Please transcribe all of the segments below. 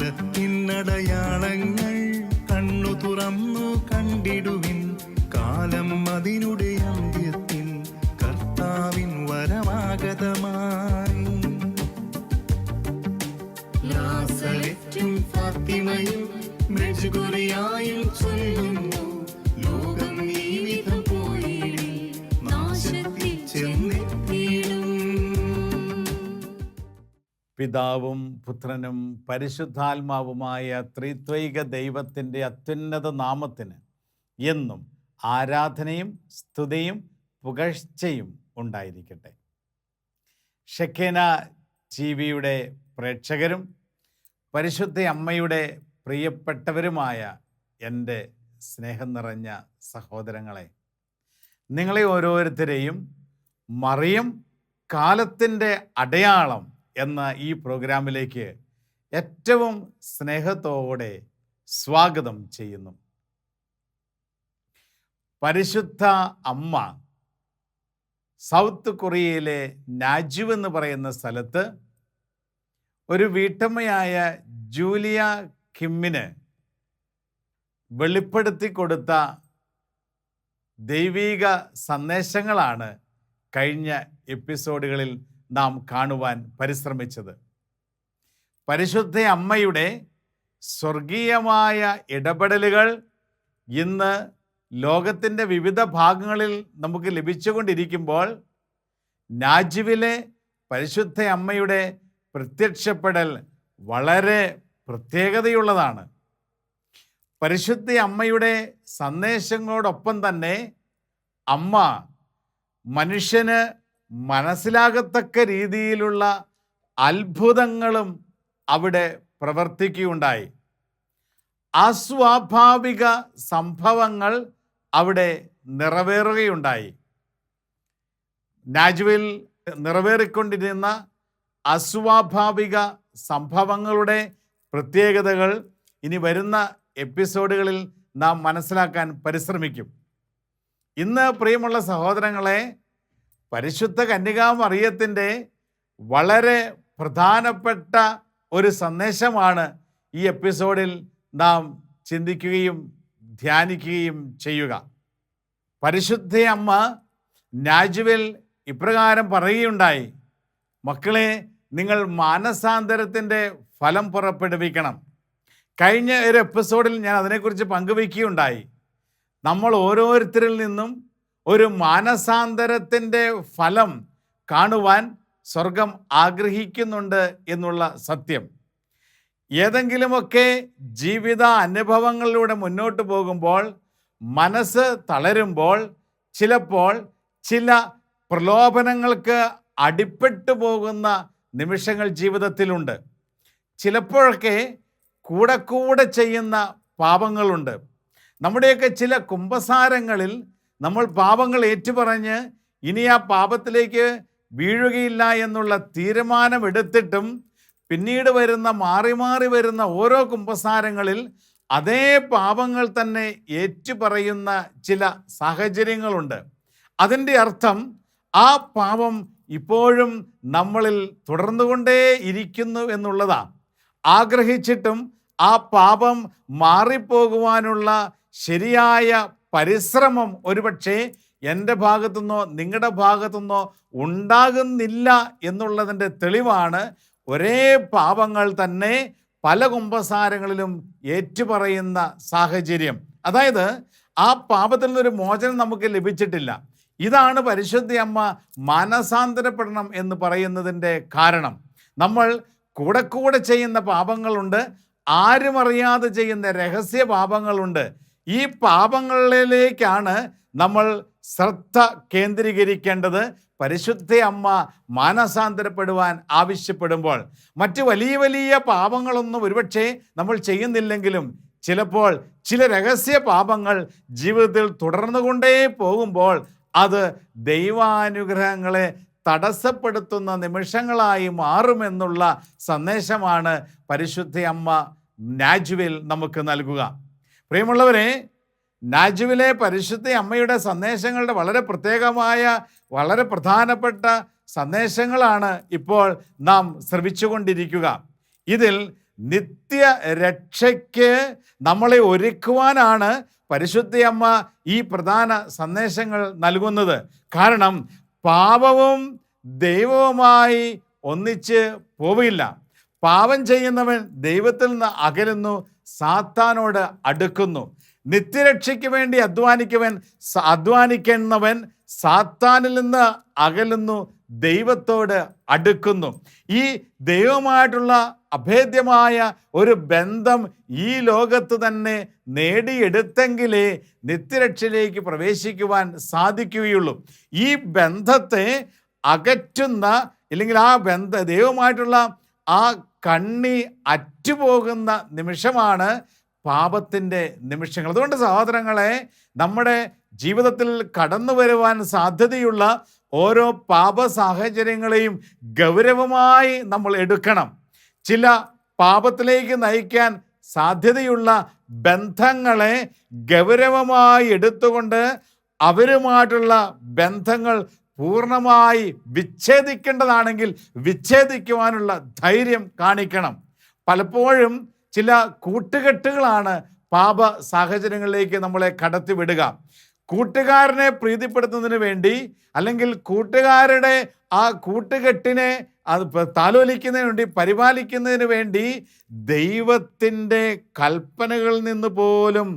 കാലത്തിനടയാളങ്ങൾ കണ്ണു തുറന്നു കണ്ടിടുവിൻ. കാലം അതിനുടെ അന്ത്യത്തിൻ കർത്താവിൻ വരമാഗതമായി ഫാത്തിമയും മെഴുകുറിയായും ചൊല്ലുന്നു. പിതാവും പുത്രനും പരിശുദ്ധാത്മാവുമായ ത്രിത്വൈക ദൈവത്തിന്റെ അത്യുന്നത നാമത്തിന് എന്നും ആരാധനയും സ്തുതിയും പുകഴ്ചയും ഉണ്ടായിരിക്കട്ടെ. ഷെക്കേന ജീവിയുടെ വിയുടെ പ്രേക്ഷകരും പരിശുദ്ധ അമ്മയുടെ പ്രിയപ്പെട്ടവരുമായ എന്റെ സ്നേഹം നിറഞ്ഞ സഹോദരങ്ങളെ നിങ്ങളെ ഓരോരുത്തരെയും മറിയം കാലത്തിന്റെ അടയാളം എന്ന ഈ പ്രോഗ്രാമിലേക്ക് ഏറ്റവും സ്നേഹത്തോടെ സ്വാഗതം ചെയ്യുന്നു. പരിശുദ്ധ അമ്മ സൗത്ത് കൊറിയയിലെ നാജു എന്ന് പറയുന്ന സ്ഥലത്ത് ഒരു വീട്ടമ്മയായ ജൂലിയ കിമ്മിന് വെളിപ്പെടുത്തി കൊടുത്ത ദൈവീക സന്ദേശങ്ങളാണ് കഴിഞ്ഞ എപ്പിസോഡുകളിൽ നാം കാണുവാൻ പരിശ്രമിച്ചത്. പരിശുദ്ധ അമ്മയുടെ സ്വർഗീയമായ ഇടപെടലുകൾ ഇന്ന് ലോകത്തിന്റെ വിവിധ ഭാഗങ്ങളിൽ നമുക്ക് ലഭിച്ചുകൊണ്ടിരിക്കുമ്പോൾ നാജുവിലെ പരിശുദ്ധ അമ്മയുടെ പ്രത്യക്ഷപ്പെടൽ വളരെ പ്രത്യേകതയുള്ളതാണ്. പരിശുദ്ധ അമ്മയുടെ സന്ദേശങ്ങളോടൊപ്പം തന്നെ അമ്മ മനുഷ്യന് മനസ്സിലാകത്തക്ക രീതിയിലുള്ള അത്ഭുതങ്ങളും അവിടെ പ്രവർത്തിക്കുകയുണ്ടായി. അസ്വാഭാവിക സംഭവങ്ങൾ അവിടെ നിറവേറുകയുണ്ടായി. നാജുവിൽ നിറവേറിക്കൊണ്ടിരുന്ന അസ്വാഭാവിക സംഭവങ്ങളുടെ പ്രത്യേകതകൾ ഇനി വരുന്ന എപ്പിസോഡുകളിൽ നാം മനസ്സിലാക്കാൻ പരിശ്രമിക്കും. ഇന്ന് പ്രിയമുള്ള സഹോദരങ്ങളെ പരിശുദ്ധ കന്യകാമറിയത്തിന്റെ വളരെ പ്രധാനപ്പെട്ട ഒരു സന്ദേശമാണ് ഈ എപ്പിസോഡിൽ നാം ചിന്തിക്കുകയും ധ്യാനിക്കുകയും ചെയ്യുക. പരിശുദ്ധ അമ്മ നാജുവിൽ ഇപ്രകാരം പറയുകയുണ്ടായി മക്കളെ നിങ്ങൾ മാനസാന്തരത്തിന്റെ ഫലം പുറപ്പെടുവിക്കണം. കഴിഞ്ഞ ഒരു എപ്പിസോഡിൽ ഞാൻ അതിനെക്കുറിച്ച് പങ്കുവയ്ക്കുകയുണ്ടായി. നമ്മൾ ഓരോരുത്തരിൽ നിന്നും ഒരു മാനസാന്തരത്തിന്റെ ഫലം കാണുവാൻ സ്വർഗം ആഗ്രഹിക്കുന്നുണ്ട് എന്നുള്ള സത്യം. ഏതെങ്കിലുമൊക്കെ ജീവിത അനുഭവങ്ങളിലൂടെ മുന്നോട്ട് പോകുമ്പോൾ മനസ്സ് തളരുമ്പോൾ ചിലപ്പോൾ ചില പ്രലോഭനങ്ങൾക്ക് അടിപ്പെട്ടു പോകുന്ന നിമിഷങ്ങൾ ജീവിതത്തിലുണ്ട്. ചിലപ്പോഴൊക്കെ കൂടെ കൂടെ ചെയ്യുന്ന പാപങ്ങളുണ്ട്. നമ്മുടെയൊക്കെ ചില കുംഭസാരങ്ങളിൽ നമ്മൾ പാപങ്ങൾ ഏറ്റുപറഞ്ഞ് ഇനി ആ പാപത്തിലേക്ക് വീഴുകയില്ല എന്നുള്ള തീരുമാനമെടുത്തിട്ടും പിന്നീട് വരുന്ന മാറി മാറി വരുന്ന ഓരോ കുംഭസാരങ്ങളിൽ അതേ പാപങ്ങൾ തന്നെ ഏറ്റുപറയുന്ന ചില സാഹചര്യങ്ങളുണ്ട്. അതിന്റെ അർത്ഥം ആ പാപം ഇപ്പോഴും നമ്മളിൽ തുടർന്നുകൊണ്ടേ ഇരിക്കുന്നു എന്നുള്ളതാ. ആഗ്രഹിച്ചിട്ടും ആ പാപം മാറിപ്പോകുവാനുള്ള ശരിയായ പരിശ്രമം ഒരുപക്ഷെ എന്റെ ഭാഗത്തുനിന്നോ നിങ്ങളുടെ ഭാഗത്തുനിന്നോ ഉണ്ടാകുന്നില്ല എന്നുള്ളതിന്റെ തെളിവാണ് ഒരേ പാപങ്ങൾ തന്നെ പല കുംഭസാരങ്ങളിലും ഏറ്റുപറയുന്ന സാഹചര്യം. അതായത് ആ പാപത്തിൽ നിന്നൊരു മോചനം നമുക്ക് ലഭിച്ചിട്ടില്ല. ഇതാണ് പരിശുദ്ധി അമ്മ മാനസാന്തരപ്പെടണം എന്ന് പറയുന്നതിന്റെ കാരണം. നമ്മൾ കൂടെ കൂടെ ചെയ്യുന്ന പാപങ്ങളുണ്ട് ആരും അറിയാതെ ചെയ്യുന്ന രഹസ്യ പാപങ്ങളുണ്ട്. ഈ പാപങ്ങളിലേക്കാണ് നമ്മൾ ശ്രദ്ധ കേന്ദ്രീകരിക്കേണ്ടത്. പരിശുദ്ധ അമ്മ മാനസാന്തരപ്പെടുവാൻ ആവശ്യപ്പെടുമ്പോൾ. മറ്റ് വലിയ വലിയ പാപങ്ങളൊന്നും ഒരുപക്ഷെ നമ്മൾ ചെയ്യുന്നില്ലെങ്കിലും ചിലപ്പോൾ ചില രഹസ്യ പാപങ്ങൾ ജീവിതത്തിൽ തുടർന്നുകൊണ്ടേ പോകുമ്പോൾ അത് ദൈവാനുഗ്രഹങ്ങളെ തടസ്സപ്പെടുത്തുന്ന നിമിഷങ്ങളായി മാറുമെന്നുള്ള സന്ദേശമാണ് പരിശുദ്ധ അമ്മ നാജുവിൽ നമുക്ക് നൽകുക. പ്രിയമുള്ളവരെ നാജുവിലെ പരിശുദ്ധ അമ്മയുടെ സന്ദേശങ്ങളുടെ വളരെ പ്രത്യേകമായ വളരെ പ്രധാനപ്പെട്ട സന്ദേശങ്ങളാണ് ഇപ്പോൾ നാം ശ്രവിച്ചുകൊണ്ടിരിക്കുക. ഇതിൽ നിത്യ രക്ഷയ്ക്ക് നമ്മളെ ഒരുക്കുവാനാണ് പരിശുദ്ധയമ്മ ഈ പ്രധാന സന്ദേശങ്ങൾ നൽകുന്നത്. കാരണം പാപവും ദൈവവുമായി ഒന്നിച്ച് പോവില്ല. പാപം ചെയ്യുന്നവൻ ദൈവത്തിൽ നിന്ന് അകലുന്നു സാത്താനോട് അടുക്കുന്നു. നിത്യരക്ഷയ്ക്ക് വേണ്ടി അധ്വാനിക്കുവൻ അധ്വാനിക്കുന്നവൻ സാത്താനിൽ നിന്ന് അകലുന്നു ദൈവത്തോട് അടുക്കുന്നു. ഈ ദൈവമായിട്ടുള്ള അഭേദ്യമായ ഒരു ബന്ധം ഈ ലോകത്ത് തന്നെ നേടിയെടുത്തെങ്കിലേ നിത്യരക്ഷയിലേക്ക് പ്രവേശിക്കുവാൻ സാധിക്കുകയുള്ളൂ. ഈ ബന്ധത്തെ അകറ്റുന്ന ഇല്ലെങ്കിൽ ആ ബന്ധ ദൈവമായിട്ടുള്ള ആ കണ്ണി അറ്റുപോകുന്ന നിമിഷമാണ് പാപത്തിന്റെ നിമിഷങ്ങൾ. അതുകൊണ്ട് സഹോദരങ്ങളെ നമ്മുടെ ജീവിതത്തിൽ കടന്നു വരുവാൻ സാധ്യതയുള്ള ഓരോ പാപ സാഹചര്യങ്ങളെയും ഗൗരവമായി നമ്മൾ എടുക്കണം. ചില പാപത്തിലേക്ക് നയിക്കാൻ സാധ്യതയുള്ള ബന്ധങ്ങളെ ഗൗരവമായി എടുത്തുകൊണ്ട് അവരുമായിട്ടുള്ള ബന്ധങ്ങൾ പൂർണമായി വിച്ഛേദിക്കേണ്ടതാണെങ്കിൽ വിച്ഛേദിക്കുവാനുള്ള ധൈര്യം കാണിക്കണം. പലപ്പോഴും ചില കൂട്ടുകെട്ടുകളാണ് പാപ സാഹചര്യങ്ങളിലേക്ക് നമ്മളെ കടത്തിവിടുക. കൂട്ടുകാരനെ പ്രീതിപ്പെടുത്തുന്നതിന് വേണ്ടി അല്ലെങ്കിൽ കൂട്ടുകാരുടെ ആ കൂട്ടുകെട്ടിനെ അത് താലോലിക്കുന്നതിന് വേണ്ടി പരിപാലിക്കുന്നതിന് വേണ്ടി ദൈവത്തിന്റെ കൽപ്പനകളിൽ നിന്ന് പോലും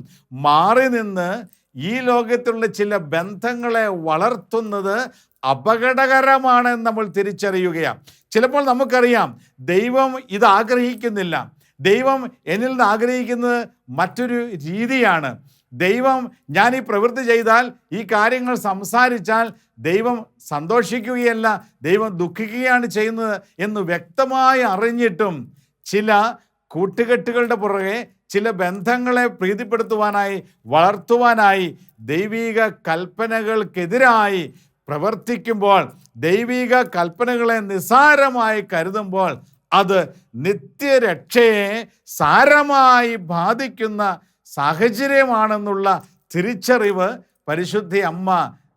മാറി നിന്ന് ഈ ലോകത്തുള്ള ചില ബന്ധങ്ങളെ വളർത്തുന്നത് അപകടകരമാണെന്ന് നമ്മൾ തിരിച്ചറിയുകയാണ്. ചിലപ്പോൾ നമുക്കറിയാം ദൈവം ഇത് ആഗ്രഹിക്കുന്നില്ല. ദൈവം എന്നിൽ നിന്ന് ആഗ്രഹിക്കുന്നത് മറ്റൊരു രീതിയാണ്. ദൈവം ഞാൻ ഈ പ്രവൃത്തി ചെയ്താൽ ഈ കാര്യങ്ങൾ സംസാരിച്ചാൽ ദൈവം സന്തോഷിക്കുകയല്ല ദൈവം ദുഃഖിക്കുകയാണ് ചെയ്യുന്നത് എന്ന് വ്യക്തമായി അറിഞ്ഞിട്ടും ചില കൂട്ടുകെട്ടുകളുടെ പുറകെ ചില ബന്ധങ്ങളെ പ്രീതിപ്പെടുത്തുവാനായി വളർത്തുവാനായി ദൈവിക കൽപ്പനകൾക്കെതിരായി പ്രവർത്തിക്കുമ്പോൾ ദൈവിക കൽപ്പനകളെ നിസാരമായി കരുതുമ്പോൾ അത് നിത്യരക്ഷയെ സാരമായി ബാധിക്കുന്ന സാഹചര്യമാണെന്നുള്ള തിരിച്ചറിവ് പരിശുദ്ധി അമ്മ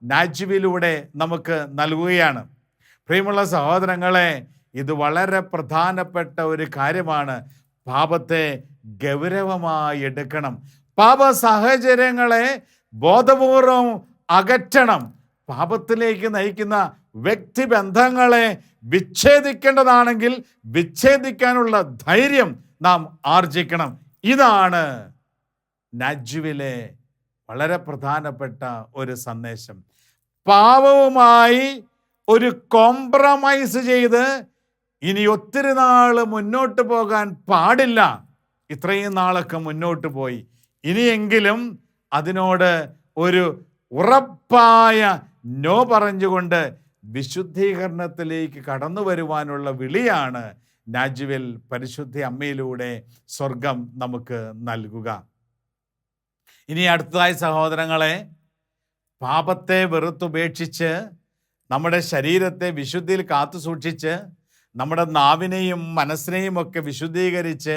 നാജുവിലൂടെ നമുക്ക് നൽകുകയാണ്. പ്രിയമുള്ള സഹോദരങ്ങളെ ഇത് വളരെ പ്രധാനപ്പെട്ട ഒരു കാര്യമാണ്. പാപത്തെ ഗൗരവമായി എടുക്കണം. പാപ സാഹചര്യങ്ങളെ ബോധപൂർവം അകറ്റണം. പാപത്തിലേക്ക് നയിക്കുന്ന വ്യക്തിബന്ധങ്ങളെ വിച്ഛേദിക്കേണ്ടതാണെങ്കിൽ വിച്ഛേദിക്കാനുള്ള ധൈര്യം നാം ആർജിക്കണം. ഇതാണ് നജ്വിലെ വളരെ പ്രധാനപ്പെട്ട ഒരു സന്ദേശം. പാപവുമായി ഒരു കോംപ്രമൈസ് ചെയ്ത് ഇനി ഒത്തിരി നാൾ മുന്നോട്ട് പോകാൻ പാടില്ല. ഇത്രയും നാളൊക്കെ മുന്നോട്ട് പോയി. ഇനിയെങ്കിലും അതിനോട് ഒരു ഉറപ്പായ നോ പറഞ്ഞുകൊണ്ട് വിശുദ്ധീകരണത്തിലേക്ക് കടന്നു വരുവാനുള്ള വിളിയാണ് നാജുവിൽ പരിശുദ്ധി അമ്മയിലൂടെ സ്വർഗം നമുക്ക് നൽകുക. ഇനി അടുത്തതായി സഹോദരങ്ങളെ പാപത്തെ വെറുത്തുപേക്ഷിച്ച് നമ്മുടെ ശരീരത്തെ വിശുദ്ധിയിൽ കാത്തു സൂക്ഷിച്ച് നമ്മുടെ നാവിനെയും മനസ്സിനെയും ഒക്കെ വിശുദ്ധീകരിച്ച്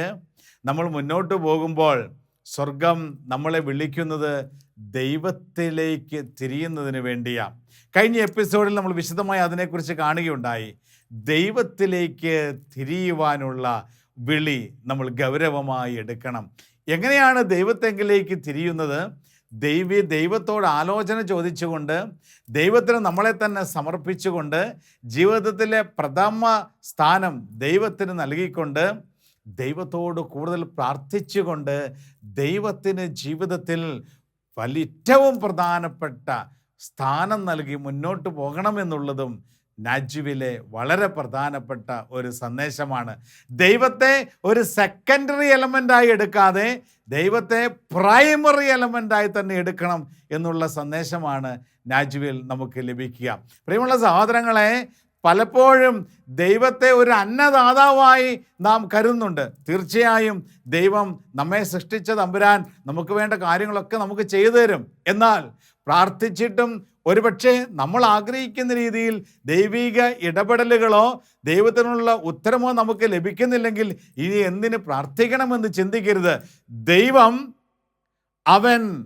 നമ്മൾ മുന്നോട്ട് പോകുമ്പോൾ സ്വർഗം നമ്മളെ വിളിക്കുന്നത് ദൈവത്തിലേക്ക് തിരിയുന്നതിന് വേണ്ടിയാണ് കഴിഞ്ഞ എപ്പിസോഡിൽ നമ്മൾ വിശദമായി അതിനെക്കുറിച്ച് കാണുകയുണ്ടായി. ദൈവത്തിലേക്ക് തിരിയുവാനുള്ള വിളി നമ്മൾ ഗൗരവമായി എടുക്കണം. എങ്ങനെയാണ് ദൈവത്തെങ്കിലേക്ക് തിരിയുന്നത്? ദൈവി ദൈവത്തോട് ആലോചന ചോദിച്ചുകൊണ്ട് ദൈവത്തിന് നമ്മളെ തന്നെ സമർപ്പിച്ചുകൊണ്ട് ജീവിതത്തിലെ പ്രഥമ സ്ഥാനം ദൈവത്തിന് നൽകിക്കൊണ്ട് ദൈവത്തോട് കൂടുതൽ പ്രാർത്ഥിച്ചുകൊണ്ട് ദൈവത്തിന് ജീവിതത്തിൽ വലിയ ഏറ്റവും പ്രധാനപ്പെട്ട സ്ഥാനം നൽകി മുന്നോട്ട് പോകണമെന്നുള്ളതും നാജുവിലെ വളരെ പ്രധാനപ്പെട്ട ഒരു സന്ദേശമാണ്. ദൈവത്തെ ഒരു സെക്കൻഡറി എലമെന്റായി എടുക്കാതെ ദൈവത്തെ പ്രൈമറി എലമെന്റായി തന്നെ എടുക്കണം എന്നുള്ള സന്ദേശമാണ് നാജുവിൽ നമുക്ക് ലഭിക്കുക. പ്രിയമുള്ള സഹോദരങ്ങളെ പലപ്പോഴും ദൈവത്തെ ഒരു അന്നദാതാവായി നാം കരുതുന്നുണ്ട്. തീർച്ചയായും ദൈവം നമ്മെ സൃഷ്ടിച്ച തമ്പുരാൻ നമുക്ക് വേണ്ട കാര്യങ്ങളൊക്കെ നമുക്ക് ചെയ്തു തരും. എന്നാൽ പ്രാർത്ഥിച്ചിട്ടും ഒരുപക്ഷെ നമ്മൾ ആഗ്രഹിക്കുന്ന രീതിയിൽ ദൈവിക ഇടപെടലുകളോ ദൈവത്തിനുള്ള ഉത്തരമോ നമുക്ക് ലഭിക്കുന്നില്ലെങ്കിൽ ഇനി എന്തിന് പ്രാർത്ഥിക്കണമെന്ന് ചിന്തിക്കരുത്. ദൈവം അവൻ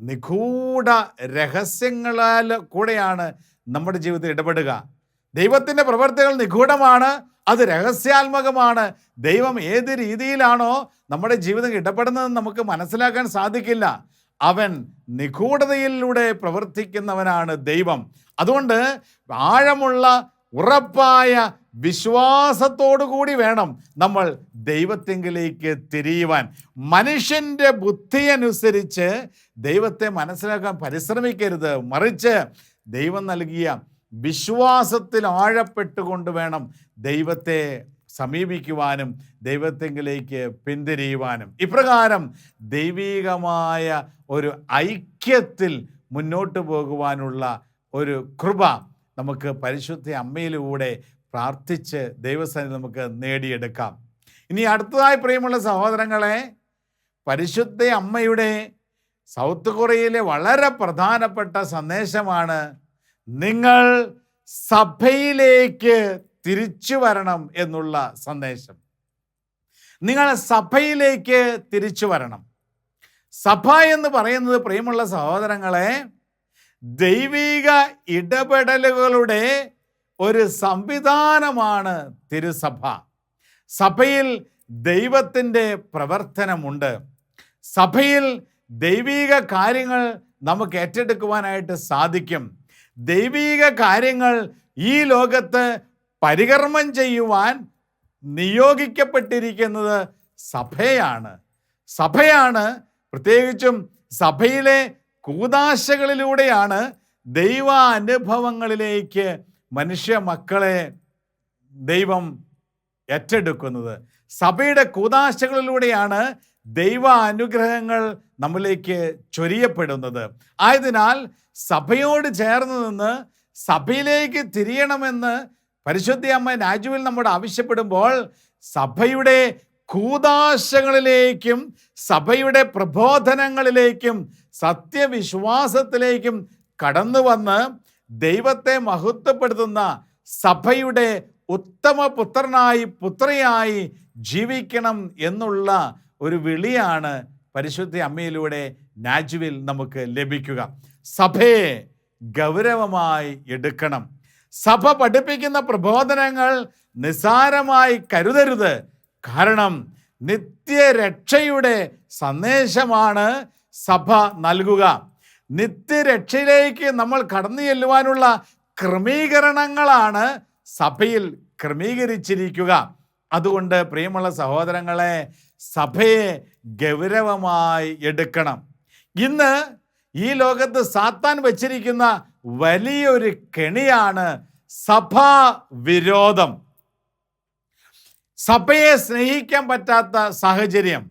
നിഗൂഢ രഹസ്യങ്ങളാൽ കൂടെയാണ് നമ്മുടെ ജീവിതത്തിൽ ഇടപെടുക. ദൈവത്തിന്റെ പ്രവർത്തികൾ നിഗൂഢമാണ് അത് രഹസ്യാത്മകമാണ്. ദൈവം ഏത് രീതിയിലാണോ നമ്മുടെ ജീവിതം ഇടപെടുന്നതെന്ന് നമുക്ക് മനസ്സിലാക്കാൻ സാധിക്കില്ല. അവൻ നിഗൂഢതയിലൂടെ പ്രവർത്തിക്കുന്നവനാണ് ദൈവം. അതുകൊണ്ട് ആഴമുള്ള ഉറപ്പായ കൂടി വേണം നമ്മൾ ദൈവത്തെങ്കിലേക്ക് തിരിയുവാൻ. മനുഷ്യന്റെ ബുദ്ധി അനുസരിച്ച് ദൈവത്തെ മനസ്സിലാക്കാൻ പരിശ്രമിക്കരുത്. മറിച്ച് ദൈവം നൽകിയ വിശ്വാസത്തിൽ ആഴപ്പെട്ടുകൊണ്ട് വേണം ദൈവത്തെ സമീപിക്കുവാനും ദൈവത്തെങ്കിലേക്ക് പിന്തിരിയുവാനും. ഇപ്രകാരം ദൈവീകമായ ഒരു ഐക്യത്തിൽ മുന്നോട്ട് പോകുവാനുള്ള ഒരു കൃപ നമുക്ക് പരിശുദ്ധ അമ്മയിലൂടെ പ്രാർത്ഥിച്ച് ദൈവസന്നിധി നമുക്ക് നേടിയെടുക്കാം. ഇനി അടുത്തതായി പ്രിയമുള്ള സഹോദരങ്ങളെ പരിശുദ്ധ അമ്മയുടെ സൗത്ത് കൊറിയയിലെ വളരെ പ്രധാനപ്പെട്ട സന്ദേശമാണ് നിങ്ങൾ സഭയിലേക്ക് തിരിച്ചു വരണം എന്നുള്ള സന്ദേശം. നിങ്ങൾ സഭയിലേക്ക് തിരിച്ചു വരണം. സഭ എന്ന് പറയുന്നത് പ്രിയമുള്ള സഹോദരങ്ങളെ ദൈവിക ഇടപെടലുകളുടെ ഒരു സംവിധാനമാണ് തിരുസഭ. സഭയിൽ ദൈവത്തിന്റെ പ്രവർത്തനമുണ്ട്. സഭയിൽ ദൈവിക കാര്യങ്ങൾ നമുക്ക് ഏറ്റെടുക്കുവാനായിട്ട് സാധിക്കും. ദൈവിക കാര്യങ്ങൾ ഈ ലോകത്ത് പരികർമ്മം ചെയ്യുവാൻ നിയോഗിക്കപ്പെട്ടിരിക്കുന്നത് സഭയാണ്. സഭയാണ് പ്രത്യേകിച്ചും സഭയിലെ കൂതാശകളിലൂടെയാണ് ദൈവ അനുഭവങ്ങളിലേക്ക് മനുഷ്യ മക്കളെ ദൈവം ഏറ്റെടുക്കുന്നത്. സഭയുടെ കൂതാശകളിലൂടെയാണ് ദൈവ അനുഗ്രഹങ്ങൾ നമ്മിലേക്ക് ചൊരിയപ്പെടുന്നത്. ആയതിനാൽ സഭയോട് ചേർന്ന് നിന്ന് സഭയിലേക്ക് തിരിയണമെന്ന് പരിശുദ്ധ അമ്മ രാജുവിൽ നമ്മോട് ആവശ്യപ്പെടുമ്പോൾ സഭയുടെ കൂതാശകളിലേക്കും സഭയുടെ പ്രബോധനങ്ങളിലേക്കും സത്യവിശ്വാസത്തിലേക്കും കടന്നു വന്ന് ദൈവത്തെ മഹത്വപ്പെടുത്തുന്ന സഭയുടെ ഉത്തമ പുത്രനായി പുത്രിയായി ജീവിക്കണം എന്നുള്ള ഒരു വിളിയാണ് പരിശുദ്ധ അമ്മയിലൂടെ നാജുവിൽ നമുക്ക് ലഭിക്കുക. സഭയെ ഗൗരവമായി എടുക്കണം. സഭ പഠിപ്പിക്കുന്ന പ്രബോധനങ്ങൾ നിസാരമായി കരുതരുത്. കാരണം നിത്യരക്ഷയുടെ സന്ദേശമാണ് സഭ നൽകുക. നിത്യരക്ഷയിലേക്ക് നമ്മൾ കടന്നു ചെല്ലുവാനുള്ള ക്രമീകരണങ്ങളാണ് സഭയിൽ ക്രമീകരിച്ചിരിക്കുക. അതുകൊണ്ട് പ്രിയമുള്ള സഹോദരങ്ങളെ സഭയെ ഗൗരവമായി എടുക്കണം. ഇന്ന് ഈ ലോകത്ത് സാത്താൻ വച്ചിരിക്കുന്ന വലിയൊരു കെണിയാണ് സഭാ വിരോധം സഭയെ സ്നേഹിക്കാൻ പറ്റാത്ത സാഹചര്യം.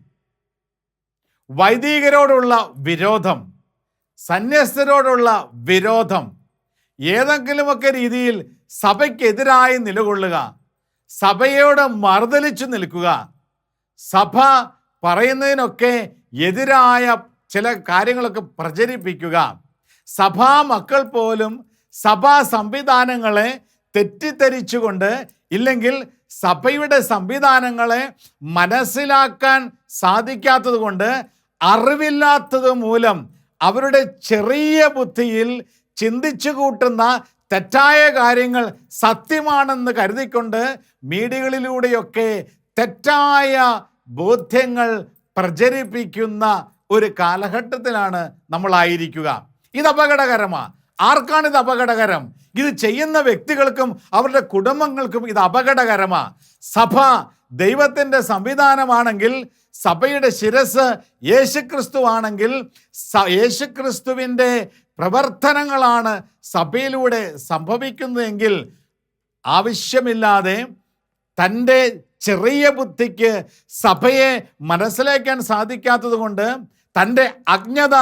വൈദികരോടുള്ള വിരോധം. സന്യസ്തരോടുള്ള വിരോധം. ഏതെങ്കിലുമൊക്കെ രീതിയിൽ സഭയ്ക്കെതിരായി നിലകൊള്ളുക. സഭയോട് മറുതലിച്ചു നിൽക്കുക. സഭ പറയുന്നതിനൊക്കെ എതിരായ ചില കാര്യങ്ങളൊക്കെ പ്രചരിപ്പിക്കുക. സഭാ മക്കൾ പോലും സഭാ സംവിധാനങ്ങളെ തെറ്റിദ്ധരിച്ചുകൊണ്ട് ഇല്ലെങ്കിൽ സഭയുടെ സംവിധാനങ്ങളെ മനസ്സിലാക്കാൻ സാധിക്കാത്തത് കൊണ്ട് അറിവില്ലാത്തത് മൂലം അവരുടെ ചെറിയ ബുദ്ധിയിൽ ചിന്തിച്ചു കൂട്ടുന്ന തെറ്റായ കാര്യങ്ങൾ സത്യമാണെന്ന് കരുതിക്കൊണ്ട് മീഡിയകളിലൂടെയൊക്കെ തെറ്റായ ബോധ്യങ്ങൾ പ്രചരിപ്പിക്കുന്ന ഒരു കാലഘട്ടത്തിലാണ് നമ്മളായിരിക്കുക. ഇത് അപകടകരമാണ് ആർക്കാണ് ഇത് അപകടകരം? ഇത് ചെയ്യുന്ന വ്യക്തികൾക്കും അവരുടെ കുടുംബങ്ങൾക്കും ഇത് അപകടകരമാണ് സഭ ദൈവത്തിന്റെ സംവിധാനമാണെങ്കിൽ സഭയുടെ ശിരസ് യേശുക്രിസ്തു ആണെങ്കിൽ യേശുക്രിസ്തുവിന്റെ പ്രവർത്തനങ്ങളാണ് സഭയിലൂടെ സംഭവിക്കുന്നതെങ്കിൽ ആവശ്യമില്ലാതെ തന്റെ ചെറിയ ബുദ്ധിക്ക് സഭയെ മനസ്സിലാക്കാൻ സാധിക്കാത്തത് കൊണ്ട് തന്റെ അജ്ഞത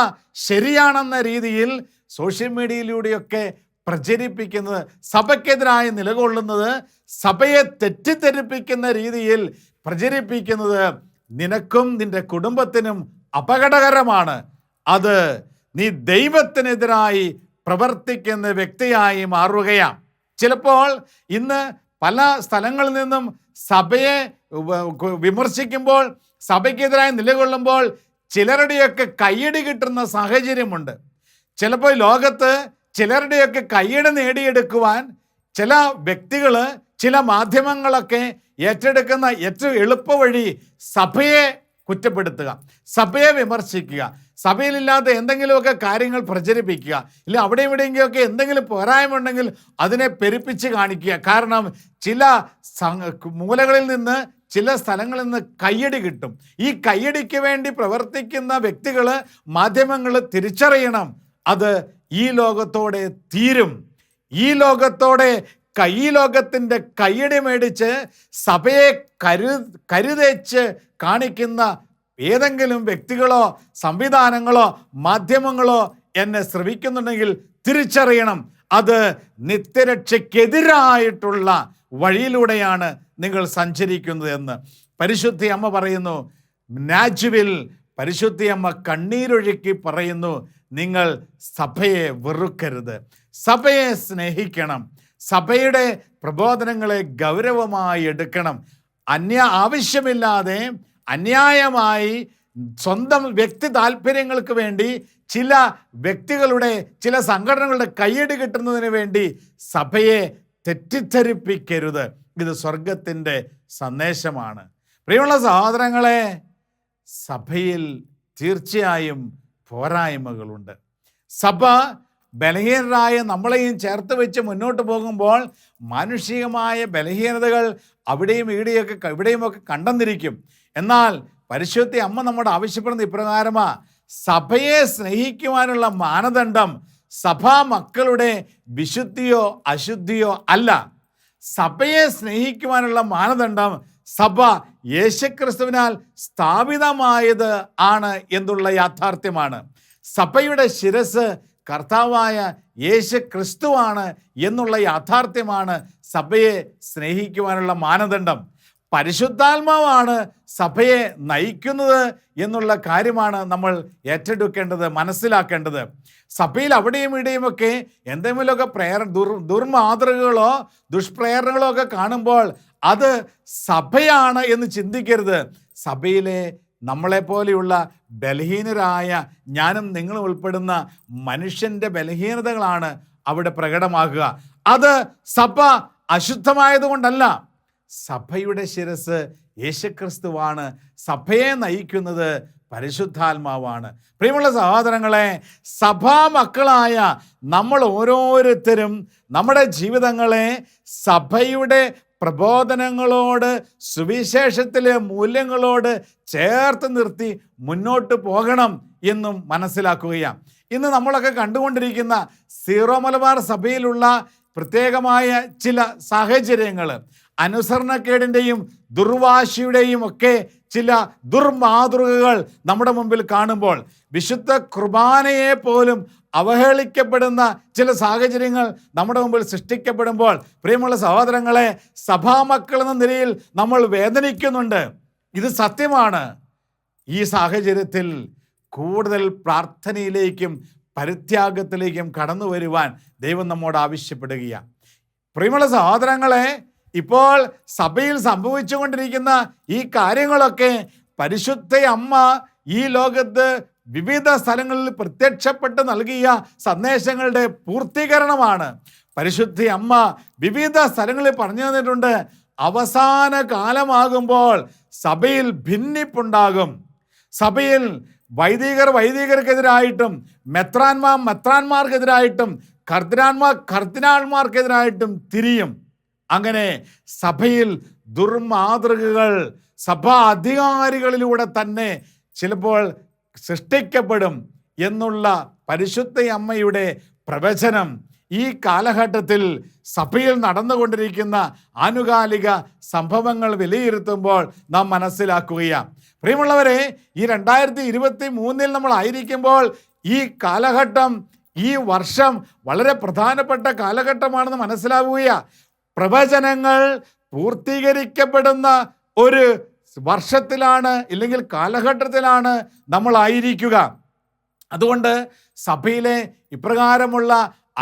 ശരിയാണെന്ന രീതിയിൽ സോഷ്യൽ മീഡിയയിലൂടെയൊക്കെ പ്രചരിപ്പിക്കുന്നത് സഭയ്ക്കെതിരായി നിലകൊള്ളുന്നത് സഭയെ തെറ്റിദ്ധരിപ്പിക്കുന്ന രീതിയിൽ പ്രചരിപ്പിക്കുന്നത് നിനക്കും നിന്റെ കുടുംബത്തിനും അപകടകരമാണ്. അത് നീ ദൈവത്തിനെതിരായി പ്രവർത്തിക്കുന്ന വ്യക്തിയായി മാറുകയാണ്. ചിലപ്പോൾ ഇന്ന് പല സ്ഥലങ്ങളിൽ നിന്നും സഭയെ വിമർശിക്കുമ്പോൾ സഭയ്ക്കെതിരായി നിലകൊള്ളുമ്പോൾ ചിലരുടെയൊക്കെ കയ്യടി കിട്ടുന്ന സാഹചര്യമുണ്ട്. ചിലപ്പോൾ ലോകത്ത് ചിലരുടെയൊക്കെ കയ്യടി നേടിയെടുക്കുവാൻ ചില വ്യക്തികൾ ചില മാധ്യമങ്ങളൊക്കെ ഏറ്റെടുക്കുന്ന ഏറ്റവും എളുപ്പ വഴി സഭയെ കുറ്റപ്പെടുത്തുക സഭയെ വിമർശിക്കുക സഭയിലില്ലാത്ത എന്തെങ്കിലുമൊക്കെ കാര്യങ്ങൾ പ്രചരിപ്പിക്കുക ഇല്ല അവിടെ ഇവിടെയെങ്കിലൊക്കെ എന്തെങ്കിലും പോരായ്മ ഉണ്ടെങ്കിൽ അതിനെ പെരുപ്പിച്ച് കാണിക്കുക. കാരണം ചില മൂലകളിൽ നിന്ന് ചില സ്ഥലങ്ങളിൽ നിന്ന് കയ്യടി കിട്ടും. ഈ കയ്യടിക്ക് വേണ്ടി പ്രവർത്തിക്കുന്ന വ്യക്തികൾ മാധ്യമങ്ങൾ തിരിച്ചറിയണം. അത് ഈ ലോകത്തോടെ തീരും. ഈ ലോകത്തോടെ കൈ ലോകത്തിന്റെ കയ്യടി മേടിച്ച് സഭയെ കരു കരുതേച്ച് കാണിക്കുന്ന ഏതെങ്കിലും വ്യക്തികളോ സംവിധാനങ്ങളോ മാധ്യമങ്ങളോ എന്നെ ശ്രമിക്കുന്നുണ്ടെങ്കിൽ തിരിച്ചറിയണം. അത് നിത്യരക്ഷയ്ക്കെതിരായിട്ടുള്ള വഴിയിലൂടെയാണ് നിങ്ങൾ സഞ്ചരിക്കുന്നത് എന്ന്. പരിശുദ്ധി അമ്മ പറയുന്നു നാജുവിൽ പരിശുദ്ധി അമ്മ കണ്ണീരൊഴുക്കി പറയുന്നു നിങ്ങൾ സഭയെ വെറുക്കരുത്. സഭയെ സ്നേഹിക്കണം. സഭയുടെ പ്രബോധനങ്ങളെ ഗൗരവമായി എടുക്കണം. അന്യ ആവശ്യമില്ലാതെ അന്യായമായി സ്വന്തം വ്യക്തി താല്പര്യങ്ങൾക്ക് വേണ്ടി ചില വ്യക്തികളുടെ ചില സംഘടനകളുടെ കയ്യടി കിട്ടുന്നതിന് വേണ്ടി സഭയെ തെറ്റിദ്ധരിപ്പിക്കരുത്. ഇത് സ്വർഗത്തിന്റെ സന്ദേശമാണ്. പ്രിയമുള്ള സഹോദരങ്ങളെ സഭയിൽ തീർച്ചയായും പോരായ്മകളുണ്ട്. സഭ ബലഹീനരായ നമ്മളെയും ചേർത്ത് വെച്ച് മുന്നോട്ട് പോകുമ്പോൾ മാനുഷികമായ ബലഹീനതകൾ അവിടെയും ഇവിടെയൊക്കെ ഇവിടെയുമൊക്കെ കണ്ടെന്നിരിക്കും. എന്നാൽ പരിശുദ്ധി അമ്മ നമ്മുടെ ആവശ്യപ്പെടുന്ന ഇപ്രകാരമാ സഭയെ സ്നേഹിക്കുവാനുള്ള മാനദണ്ഡം സഭാ മക്കളുടെ വിശുദ്ധിയോ അശുദ്ധിയോ അല്ല. സഭയെ സ്നേഹിക്കുവാനുള്ള മാനദണ്ഡം സഭ യേശുക്രിസ്തുവിനാൽ സ്ഥാപിതമായത് ആണ് എന്നുള്ള യാഥാർത്ഥ്യമാണ്. സഭയുടെ ശിരസ് കർത്താവായ യേശു ക്രിസ്തുവാണ് എന്നുള്ള യാഥാർത്ഥ്യമാണ് സഭയെ സ്നേഹിക്കുവാനുള്ള മാനദണ്ഡം. പരിശുദ്ധാത്മാവാണ് സഭയെ നയിക്കുന്നത് എന്നുള്ള കാര്യമാണ് നമ്മൾ ഏറ്റെടുക്കേണ്ടത് മനസ്സിലാക്കേണ്ടത്. സഭയിൽ അവിടെയും ഇവിടെയുമൊക്കെ എന്തെങ്കിലുമൊക്കെ പ്രേര ദുർ ദുർമാതൃകകളോ ദുഷ്പ്രേരണകളോ ഒക്കെ കാണുമ്പോൾ അത് സഭയാണ് എന്ന് ചിന്തിക്കരുത്. സഭയിലെ നമ്മളെപ്പോലെയുള്ള ബലഹീനരായ ഞാനും നിങ്ങളും ഉൾപ്പെടുന്ന മനുഷ്യന്റെ ബലഹീനതകളാണ് അവിടെ പ്രകടമാകുക. അത് സഭ അശുദ്ധമായതുകൊണ്ടല്ല. സഭയുടെ ശിരസ് യേശുക്രിസ്തുവാണ്. സഭയെ നയിക്കുന്നത് പരിശുദ്ധാത്മാവാണ്. പ്രിയമുള്ള സഹോദരങ്ങളെ സഭാ മക്കളായ നമ്മൾ ഓരോരുത്തരും നമ്മുടെ ജീവിതങ്ങളെ സഭയുടെ പ്രബോധനങ്ങളോട് സുവിശേഷത്തിലെ മൂല്യങ്ങളോട് ചേർത്ത് നിർത്തി മുന്നോട്ട് പോകണം എന്നും മനസ്സിലാക്കുകയാണ്. ഇന്ന് നമ്മളൊക്കെ കണ്ടുകൊണ്ടിരിക്കുന്ന സീറോ മലബാർ സഭയിലുള്ള പ്രത്യേകമായ ചില സാഹചര്യങ്ങൾ അനുസരണക്കേടിന്റെയും ദുർവാശിയുടെയും ഒക്കെ ചില ദുർമാതൃകകൾ നമ്മുടെ മുമ്പിൽ കാണുമ്പോൾ വിശുദ്ധ കുർബാനയെ പോലും അവഹേളിക്കപ്പെടുന്ന ചില സാഹചര്യങ്ങൾ നമ്മുടെ മുമ്പിൽ സൃഷ്ടിക്കപ്പെടുമ്പോൾ പ്രിയമുള്ള സഹോദരങ്ങളെ സഭാമക്കൾ എന്ന നിലയിൽ നമ്മൾ വേദനിക്കുന്നുണ്ട്. ഇത് സത്യമാണ്. ഈ സാഹചര്യത്തിൽ കൂടുതൽ പ്രാർത്ഥനയിലേക്കും പരിത്യാഗത്തിലേക്കും കടന്നു വരുവാൻ ദൈവം നമ്മോട് ആവശ്യപ്പെടുകയാണ്. പ്രിയമുള്ള സഹോദരങ്ങളെ ഇപ്പോൾ സഭയിൽ സംഭവിച്ചുകൊണ്ടിരിക്കുന്ന ഈ കാര്യങ്ങളൊക്കെ പരിശുദ്ധ അമ്മ ഈ ലോകത്ത് വിവിധ സ്ഥലങ്ങളിൽ പ്രത്യക്ഷപ്പെട്ട് നൽകിയ സന്ദേശങ്ങളുടെ പൂർത്തീകരണമാണ്. പരിശുദ്ധ അമ്മ വിവിധ സ്ഥലങ്ങളിൽ പറഞ്ഞു തന്നിട്ടുണ്ട്. അവസാന കാലമാകുമ്പോൾ സഭയിൽ ഭിന്നിപ്പുണ്ടാകും. സഭയിൽ വൈദികർ വൈദികർക്കെതിരായിട്ടും മെത്രാന്മാർ മെത്രാന്മാർക്കെതിരായിട്ടും കർദിനാന്മാർ കർദിനാൾമാർക്കെതിരായിട്ടും തിരിയും. അങ്ങനെ സഭയിൽ ദുർമാതൃകകൾ സഭാ അധികാരികളിലൂടെ തന്നെ ചിലപ്പോൾ സൃഷ്ടിക്കപ്പെടും എന്നുള്ള പരിശുദ്ധ അമ്മയുടെ പ്രവചനം ഈ കാലഘട്ടത്തിൽ സഭയിൽ നടന്നുകൊണ്ടിരിക്കുന്ന ആനുകാലിക സംഭവങ്ങൾ വിലയിരുത്തുമ്പോൾ നാം മനസ്സിലാക്കുകയാണ് പ്രിയമുള്ളവരെ ഈ രണ്ടായിരത്തി ഇരുപത്തി മൂന്നിൽ നമ്മൾ ആയിരിക്കുമ്പോൾ ഈ കാലഘട്ടം ഈ വർഷം വളരെ പ്രധാനപ്പെട്ട കാലഘട്ടമാണെന്ന് മനസ്സിലാവുകയാണ് പ്രവചനങ്ങൾ പൂർത്തീകരിക്കപ്പെടുന്ന ഒരു വർഷത്തിലാണ് ഇല്ലെങ്കിൽ കാലഘട്ടത്തിലാണ് നമ്മൾ ആയിരിക്കുക അതുകൊണ്ട് സഭയിലെ ഇപ്രകാരമുള്ള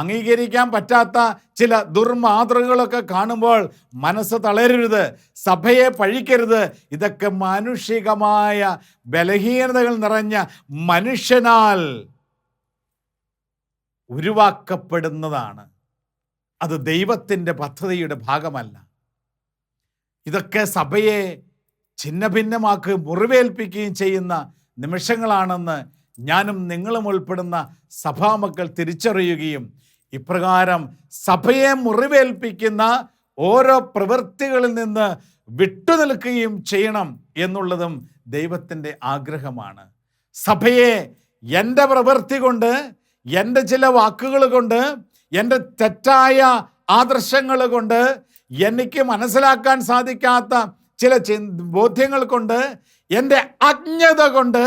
അംഗീകരിക്കാൻ പറ്റാത്ത ചില ദുർമാതൃകകളൊക്കെ കാണുമ്പോൾ മനസ്സ് തളരരുത് സഭയെ പഴിക്കരുത്. ഇതൊക്കെ മാനുഷികമായ ബലഹീനതകൾ നിറഞ്ഞ മനുഷ്യനാൽ ഉരുവാക്കപ്പെടുന്നതാണ്. അത് ദൈവത്തിന്റെ പദ്ധതിയുടെ ഭാഗമല്ല. ഇതൊക്കെ സഭയെ ഛിന്നഭിന്നമാക്കുകയും ഭിന്നമാക്കി മുറിവേൽപ്പിക്കുകയും ചെയ്യുന്ന നിമിഷങ്ങളാണെന്ന് ഞാനും നിങ്ങളും ഉൾപ്പെടുന്ന സഭാമക്കൾ തിരിച്ചറിയുകയും ഇപ്രകാരം സഭയെ മുറിവേൽപ്പിക്കുന്ന ഓരോ പ്രവൃത്തികളിൽ നിന്ന് വിട്ടുനിൽക്കുകയും ചെയ്യണം എന്നുള്ളതും ദൈവത്തിന്റെ ആഗ്രഹമാണ്. സഭയെ എന്റെ പ്രവൃത്തി കൊണ്ട് എന്റെ ചില വാക്കുകൾ കൊണ്ട് എന്റെ തെറ്റായ ആദർശങ്ങൾ കൊണ്ട് എനിക്ക് മനസ്സിലാക്കാൻ സാധിക്കാത്ത ചില ബോധ്യങ്ങൾ കൊണ്ട് എന്റെ അജ്ഞത കൊണ്ട്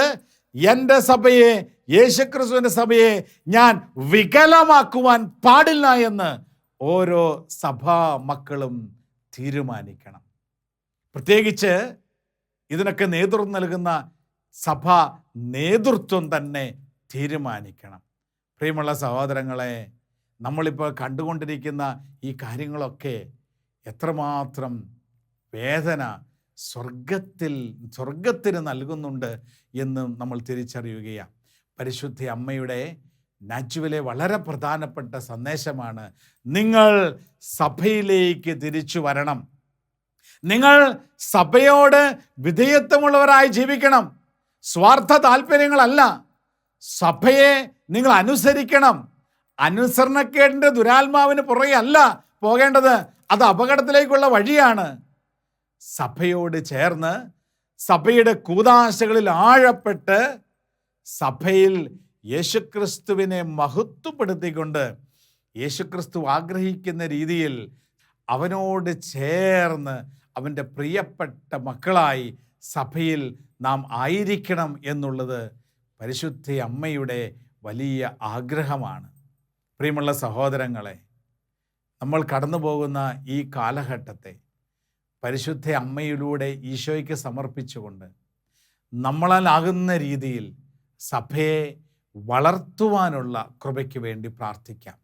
എന്റെ സഭയെ യേശുക്രിസ്തുവിന്റെ സഭയെ ഞാൻ വികലമാക്കുവാൻ പാടില്ല എന്ന് ഓരോ സഭാ മക്കളും തീരുമാനിക്കണം. പ്രത്യേകിച്ച് ഇതിനൊക്കെ നേതൃത്വം നൽകുന്ന സഭ നേതൃത്വം തന്നെ തീരുമാനിക്കണം. പ്രിയമുള്ള സഹോദരങ്ങളെ നമ്മളിപ്പോൾ കണ്ടുകൊണ്ടിരിക്കുന്ന ഈ കാര്യങ്ങളൊക്കെ എത്രമാത്രം വേദന സ്വർഗത്തിൽ സ്വർഗത്തിന് നൽകുന്നുണ്ട് എന്ന് നമ്മൾ തിരിച്ചറിയുകയാണ് പരിശുദ്ധ അമ്മയുടെ നാച്ചുവിലെ വളരെ പ്രധാനപ്പെട്ട സന്ദേശമാണ്. നിങ്ങൾ സഭയിലേക്ക് തിരിച്ചു വരണം. നിങ്ങൾ സഭയോട് വിധേയത്വമുള്ളവരായി ജീവിക്കണം. സ്വാർത്ഥ താല്പര്യങ്ങളല്ല. സഭയെ നിങ്ങൾ അനുസരിക്കണം. അനുസരണക്കേടിന്റെ ദുരാത്മാവിന് പുറകെ അല്ല പോകേണ്ടത്. അത് അപകടത്തിലേക്കുള്ള വഴിയാണ്. സഭയോട് ചേർന്ന് സഭയുടെ കൂതാശകളിൽ ആഴപ്പെട്ട് സഭയിൽ യേശുക്രിസ്തുവിനെ മഹത്വപ്പെടുത്തിക്കൊണ്ട് യേശുക്രിസ്തു ആഗ്രഹിക്കുന്ന രീതിയിൽ അവനോട് ചേർന്ന് അവന്റെ പ്രിയപ്പെട്ട മക്കളായി സഭയിൽ നാം ആയിരിക്കണം എന്നുള്ളത് പരിശുദ്ധ അമ്മയുടെ വലിയ ആഗ്രഹമാണ്. പ്രിയമുള്ള സഹോദരങ്ങളെ നമ്മൾ കടന്നു പോകുന്ന ഈ കാലഘട്ടത്തെ പരിശുദ്ധ അമ്മയിലൂടെ ഈശോയ്ക്ക് സമർപ്പിച്ചുകൊണ്ട് നമ്മളാലാകുന്ന രീതിയിൽ സഭയെ വളർത്തുവാനുള്ള കൃപയ്ക്ക് വേണ്ടി പ്രാർത്ഥിക്കാം.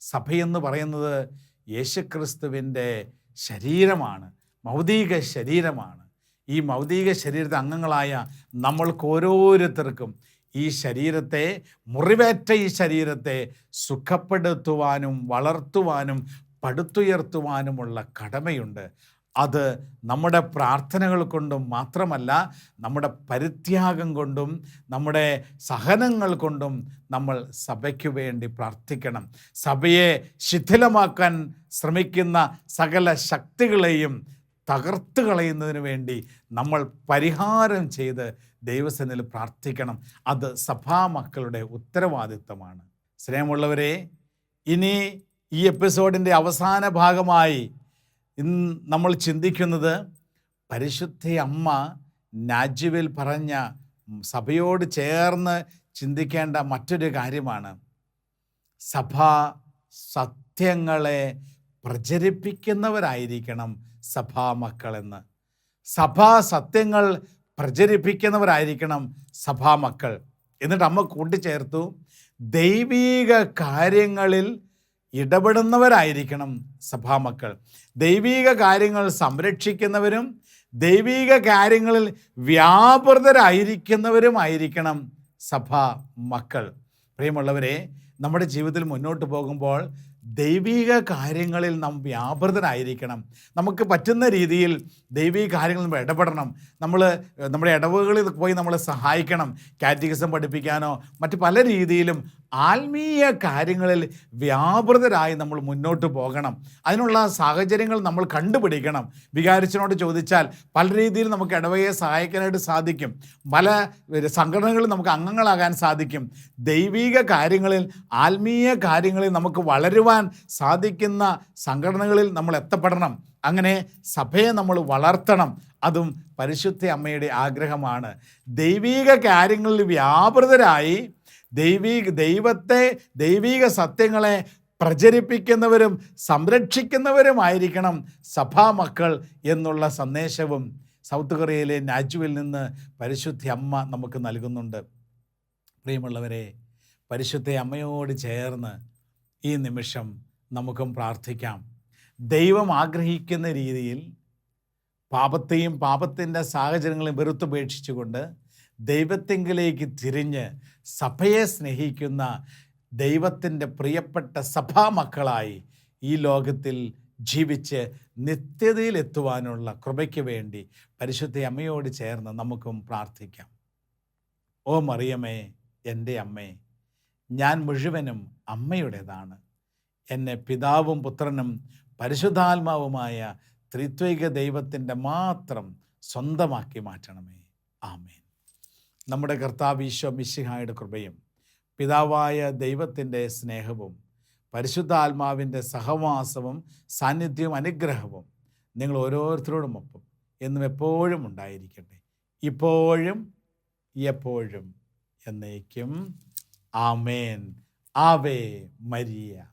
സഭയെന്ന് പറയുന്നത് യേശുക്രിസ്തുവിന്റെ ശരീരമാണ് മൗതിക ശരീരമാണ്. ഈ മൗതിക ശരീരത്തെ അംഗങ്ങളായ നമ്മൾക്ക് ഓരോരുത്തർക്കും ഈ ശരീരത്തെ മുറിവേറ്റ ഈ ശരീരത്തെ സുഖപ്പെടുത്തുവാനും വളർത്തുവാനും പടുത്തുയർത്തുവാനുമുള്ള കടമയുണ്ട്. അത് നമ്മുടെ പ്രാർത്ഥനകൾ കൊണ്ടും മാത്രമല്ല നമ്മുടെ പരിത്യാഗം കൊണ്ടും നമ്മുടെ സഹനങ്ങൾ കൊണ്ടും നമ്മൾ സഭയ്ക്ക് വേണ്ടി പ്രാർത്ഥിക്കണം. സഭയെ ശിഥിലമാക്കാൻ ശ്രമിക്കുന്ന സകല ശക്തികളെയും തകർത്ത് കളയുന്നതിന് വേണ്ടി നമ്മൾ പരിഹാരം ചെയ്ത് ദൈവസേനയിൽ പ്രാർത്ഥിക്കണം. അത് സഭാമക്കളുടെ ഉത്തരവാദിത്തമാണ്. സ്നേഹമുള്ളവരെ ഇനി ഈ എപ്പിസോഡിന്റെ അവസാന ഭാഗമായി ഇന്ന് നമ്മൾ ചിന്തിക്കുന്നത് പരിശുദ്ധ അമ്മ നാജുവിൽ പറഞ്ഞ സഭയോട് ചേർന്ന് ചിന്തിക്കേണ്ട മറ്റൊരു കാര്യമാണ്. സഭ സത്യങ്ങളെ പ്രചരിപ്പിക്കുന്നവരായിരിക്കണം. സഭാമക്കളെന്ന്. സഭാ സത്യങ്ങൾ പ്രചരിപ്പിക്കുന്നവരായിരിക്കണം സഭാമക്കൾ. എന്നിട്ട് അമ്മ കൂട്ടിച്ചേർത്തു. ദൈവീക കാര്യങ്ങളിൽ ഇടപെടുന്നവരായിരിക്കണം സഭാമക്കൾ. ദൈവീക കാര്യങ്ങൾ സംരക്ഷിക്കുന്നവരും ദൈവീക കാര്യങ്ങളിൽ വ്യാപൃതരായിരിക്കുന്നവരുമായിരിക്കണം സഭാ മക്കൾ പ്രിയമുള്ളവരെ നമ്മുടെ ജീവിതത്തിൽ മുന്നോട്ട് പോകുമ്പോൾ ദൈവിക കാര്യങ്ങളിൽ നാം വ്യാപൃതരായിരിക്കണം നമുക്ക് പറ്റുന്ന രീതിയിൽ ദൈവിക കാര്യങ്ങളിൽ നമ്മൾ ഇടപെടണം. നമ്മൾ നമ്മുടെ ഇടവുകളിൽ പോയി നമ്മളെ സഹായിക്കണം. കാറ്റഗിസം പഠിപ്പിക്കാനോ മറ്റ് പല രീതിയിലും ആത്മീയ കാര്യങ്ങളിൽ വ്യാപൃതരായി നമ്മൾ മുന്നോട്ട് പോകണം. അതിനുള്ള സാഹചര്യങ്ങൾ നമ്മൾ കണ്ടുപിടിക്കണം. വികാരിച്ചനോട് ചോദിച്ചാൽ പല രീതിയിൽ നമുക്ക് ഇടവയെ സഹായിക്കാനായിട്ട് സാധിക്കും. പല സംഘടനകളിൽ നമുക്ക് അംഗങ്ങളാകാൻ സാധിക്കും. ദൈവിക കാര്യങ്ങളിൽ ആത്മീയ കാര്യങ്ങളിൽ നമുക്ക് വളരുവാൻ സാധിക്കുന്ന സംഘടനകളിൽ നമ്മൾ എത്തപ്പെടണം. അങ്ങനെ സഭയെ നമ്മൾ വളർത്തണം. അതും പരിശുദ്ധ അമ്മയുടെ ആഗ്രഹമാണ്. ദൈവിക കാര്യങ്ങളിൽ വ്യാപൃതരായി ദൈവീക ദൈവത്തെ ദൈവീക സത്യങ്ങളെ പ്രചരിപ്പിക്കുന്നവരും സംരക്ഷിക്കുന്നവരുമായിരിക്കണം സഭാമക്കൾ എന്നുള്ള സന്ദേശവും സൗത്ത് കൊറിയയിലെ നാജുവിൽ നിന്ന് പരിശുദ്ധ അമ്മ നമുക്ക് നൽകുന്നുണ്ട്. പ്രിയമുള്ളവരെ പരിശുദ്ധ അമ്മയോട് ചേർന്ന് ഈ നിമിഷം നമുക്കും പ്രാർത്ഥിക്കാം. ദൈവം ആഗ്രഹിക്കുന്ന രീതിയിൽ പാപത്തെയും പാപത്തിന്റെ സാഹചര്യങ്ങളെയും വെറുത്തുപേക്ഷിച്ചുകൊണ്ട് ദൈവത്തെങ്കിലേക്ക് തിരിഞ്ഞ് സഭയെ സ്നേഹിക്കുന്ന ദൈവത്തിന്റെ പ്രിയപ്പെട്ട സഭാമക്കളായി ഈ ലോകത്തിൽ ജീവിച്ച് നിത്യതയിലെത്തുവാനുള്ള കൃപയ്ക്ക് വേണ്ടി പരിശുദ്ധ അമ്മയോട് ചേർന്ന് നമുക്കും പ്രാർത്ഥിക്കാം. ഓ മറിയമേ എന്റെ അമ്മേ ഞാൻ മുഴുവനും അമ്മയുടേതാണ്. എന്നെ പിതാവും പുത്രനും പരിശുദ്ധാത്മാവുമായ ത്രിത്വിക ദൈവത്തിന്റെ മാത്രം സ്വന്തമാക്കി മാറ്റണമേ. ആമേൻ. നമ്മുടെ കർത്താവ് ഈശോ മിശിഹായുടെ കൃപയും പിതാവായ ദൈവത്തിന്റെ സ്നേഹവും പരിശുദ്ധാത്മാവിന്റെ സഹവാസവും സാന്നിധ്യവും അനുഗ്രഹവും നിങ്ങൾ ഓരോരുത്തരോടും ഒപ്പം എന്നും എപ്പോഴും ഉണ്ടായിരിക്കട്ടെ. ഇപ്പോഴും എപ്പോഴും എന്നേക്കും. ആമേൻ. ആവേ മരിയ.